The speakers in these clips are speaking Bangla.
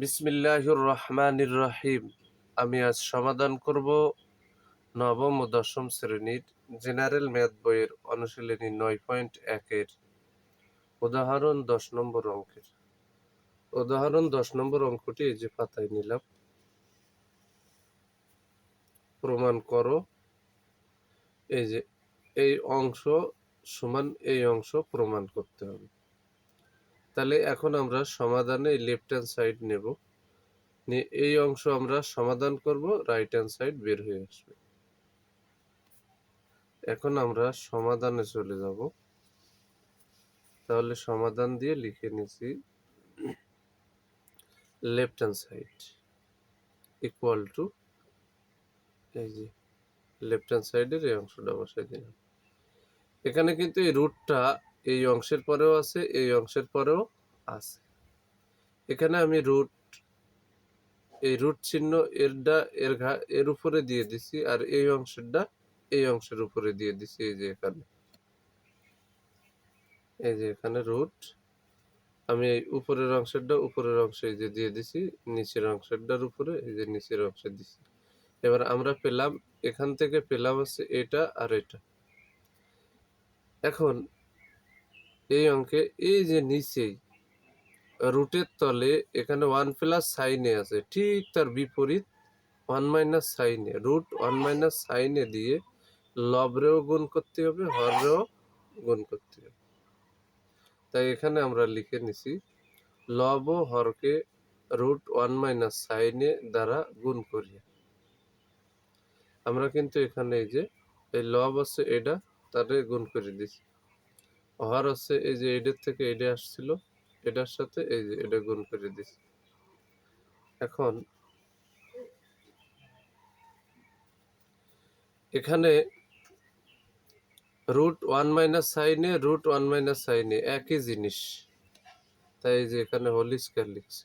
বিসমিল্লাহির রহমানির রহিম আমি আজ সমাধান করব নবম ও দশম শ্রেণির জেনারেল ম্যাথ বইয়ের অনুশীলনী নয় পয়েন্ট একের উদাহরণ দশ নম্বর অঙ্কের। উদাহরণ দশ নম্বর অঙ্কটি এই যে পাতায় নিলাম। প্রমাণ করো। এই যে এই অংশ সমান এই অংশ প্রমাণ করতে হবে। তাহলে এখন আমরা সমাধানে লেফট হ্যান্ড সাইড নেব। নিয়ে এই অংশ আমরা সমাধান করব রাইট হ্যান্ড সাইড বের হয়ে আসবে। এখন আমরা সমাধানে চলে যাব। তাহলে সমাধান দিয়ে লিখে নিছি left hand side equal to এই যে লেফট হ্যান্ড সাইডের এই অংশটা বসাই দিলাম। এখানে কিন্তু এই রুটটা এই অংশের পরেও আছে, এই অংশের পরেও আছে। এখানে আমি রুট এই রুট চিহ্ন এরটা এর ঘা, এর উপরে দিয়ে দিছি আর এই অংশেরটা এই অংশের উপরে দিয়ে দিছি, এই যে এখানে। এই যে এখানে রুট আমি এই উপরের অংশেরটা উপরের অংশে এই যে দিয়ে দিছি, নিচের অংশেরটার উপরে এই যে নিচের অংশে দিছি। এবার আমরা পেলাম, এখান থেকে পেলাম হচ্ছে এটা আর এটা। এখন এই অঙ্কে এই যে নিচেই রুটের তলে এখানে ওয়ান প্লাস সাইনে আছে, ঠিক তার বিপরীত one minus sine A root one minus sine A দিয়ে লবরেও গুণ করতে হবে, হরেও গুণ করতে হবে। তাই এখানে আমরা লিখে নিছি, লব ও হরকে রুট ওয়ান মাইনাস সাইনে দ্বারা গুণ করি। আমরা কিন্তু এখানে এই যে, এই লব আছে এটা, তারে গুণ করে দিছি। হর হচ্ছে এই যে এডের থেকে এডে আসছিল এটার সাথে এই যে এটা গুণ করে দিছি। এখন এখানে root one minus sine A root one minus sine A একই জিনিস। তাই এই যে এখানে হোল স্কয়ার লিখছি।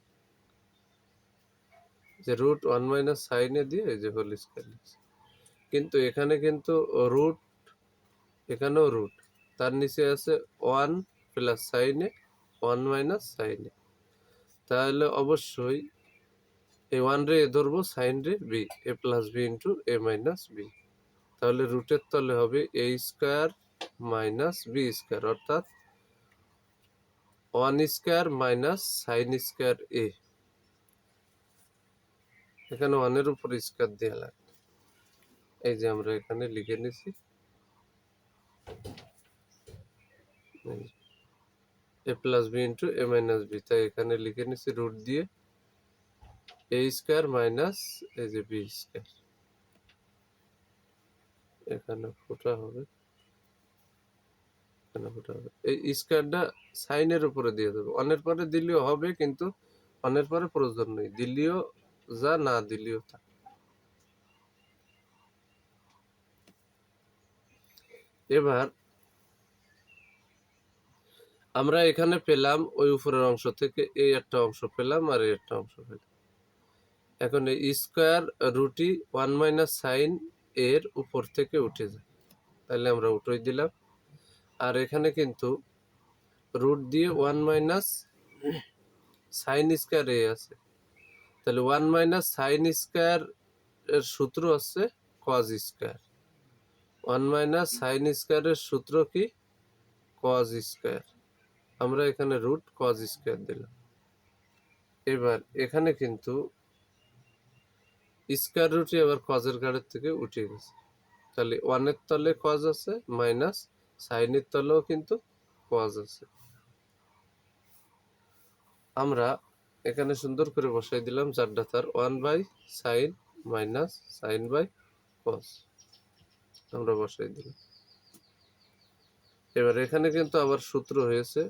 যে রুট ওয়ান মাইনাস সাইনে দিয়ে এই যে হোল স্কয়ার লিখছি। কিন্তু এখানে কিন্তু রুট এখানেও রুট তার নিচে আছে one plus sine A one minus sine A তাহলে অবশ্যই এ ওয়ান রে এ ধরবো, সাইন রে B, A plus B into A minus B. তাহলে রুটের তলে হবে A square minus B square, অর্থাৎ one square minus sine square A. এখানে ওয়ানের উপর স্কোয়ার দেওয়া লাগবে। এই যে আমরা এখানে লিখে নিছি। A plus B into A minus B তাই এখানে লিখে নিছি রুট দিয়ে এ স্কোয়ার মাইনাস এই যে বি স্কোয়ার এখানে ফোটা হবে। এখানে ফোটা হবে। এই স্কোয়ারটা সাইনের উপরে দিয়ে দেবো। অনের পরে দিলেও হবে কিন্তু অনের পরে প্রয়োজন নেই। দিলেও যা না দিলেও তা। এবার আমরা এখানে পেলাম ওই উপরের অংশ থেকে এই একটা অংশ পেলাম আর এই একটা অংশ পেলাম। এখন এই স্কোয়ার রুটি ওয়ান মাইনাস সাইন এর উপর থেকে উঠে যায়। তাহলে আমরা উঠোই দিলাম। আর এখানে কিন্তু রুট দিয়ে one minus sine square A আছে। তাহলে ওয়ান মাইনাস সাইন স্কোয়ার এর সূত্র হচ্ছে cos square. One minus sine স্কোয়ারের সূত্র কি? Cos square. আমরা এখানে রুট কজ স্কোয়ার দিলাম। এবার এখানে কিন্তু স্কোয়ার রুটই আবার কজের গাড়ির থেকে উঠে গেছে তাহলে ওয়ানের তলে কজ আছে মাইনাস সাইনের তলেও কিন্তু কজ আছে। আমরা এখানে সুন্দর করে বসাই দিলাম চারটা তার one by sine minus sine by cos আমরা বসাই দিলাম। এবার এখানে কিন্তু আবার সূত্র হয়েছে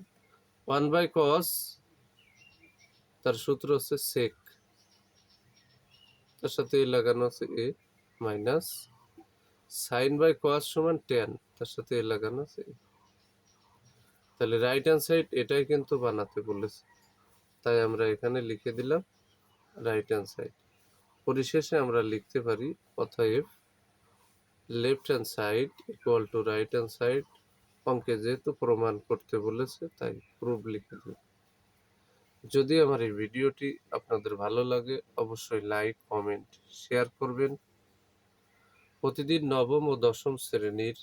ওয়ান বাই কস, তার সূত্র হচ্ছে সেক তার সাথে এ লাগানো আছে A minus sine by cos সমান টেন তার সাথে এ লাগানো আছে তাহলে রাইট হ্যান্ড সাইড এটাই কিন্তু বানাতে বলেছে। তাই আমরা এখানে লিখে দিলাম রাইট হ্যান্ড সাইড পরিশেষে আমরা লিখতে পারি অতএব left hand side equal to right hand side অঙ্কে যেহেতু প্রমাণ করতে বলেছে, তাই প্রুফ লিখে দেব যদি আমার এই ভিডিওটি আপনাদের ভালো লাগে, অবশ্যই লাইক কমেন্ট শেয়ার করবেন। প্রতিদিন নবম ও দশম শ্রেণির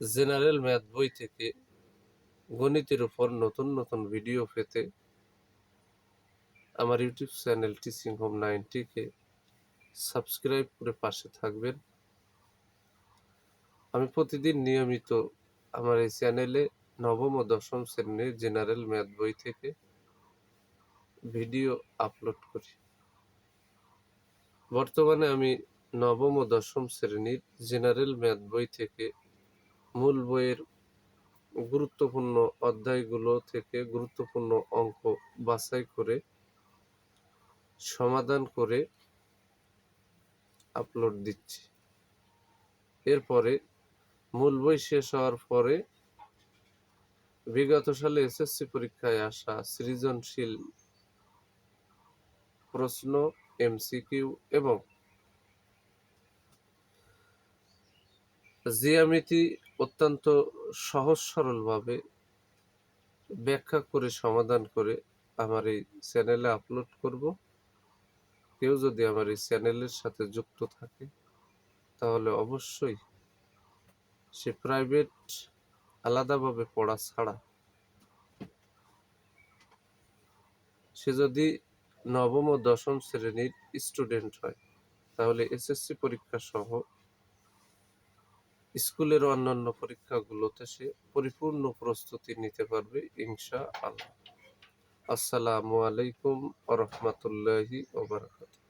জেনারেল ম্যাথ বই থেকে গণিতের উপর নতুন নতুন ভিডিও পেতে আমার ইউটিউব চ্যানেল টিচিং হোম নাইনটিকে সাবস্ক্রাইব করে পাশে থাকবেন। আমি প্রতিদিন নিয়মিত আমার এই চ্যানেলে নবম ও দশম শ্রেণির জেনারেল ম্যাথ বই থেকে ভিডিও আপলোড করি। বর্তমানে আমি নবম ও দশম শ্রেণির জেনারেল ম্যাথ বই থেকে মূল বইয়ের গুরুত্বপূর্ণ অধ্যায়গুলো থেকে গুরুত্বপূর্ণ অঙ্ক বাছাই করে সমাধান করে আপলোড দিচ্ছি। এরপরে মূল বই শেষ হওয়ার পরে বিগত সালে এসএসসি পরীক্ষায় আসা সৃজনশীল প্রশ্ন, এমসিকিউ এবং জিয়ামিতি অত্যন্ত সহজ সরলভাবে ব্যাখ্যা করে সমাধান করে আমার এই চ্যানেলে আপলোড করব। কেউ যদি আমার এই চ্যানেলের সাথে যুক্ত থাকে, তাহলে অবশ্যই সে প্রাইভেট আলাদাভাবে পড়া ছাড়া। সে যদি নবম ও দশম শ্রেণির স্টুডেন্ট হয়, তাহলে এসএসসি পরীক্ষা সহ স্কুলের অন্যান্য পরীক্ষাগুলোতে সে পরিপূর্ণ প্রস্তুতি নিতে পারবে ইনশা আল্লাহ আসসালামু আলাইকুম রহমতুল্লাহি ওবরাকাতুহ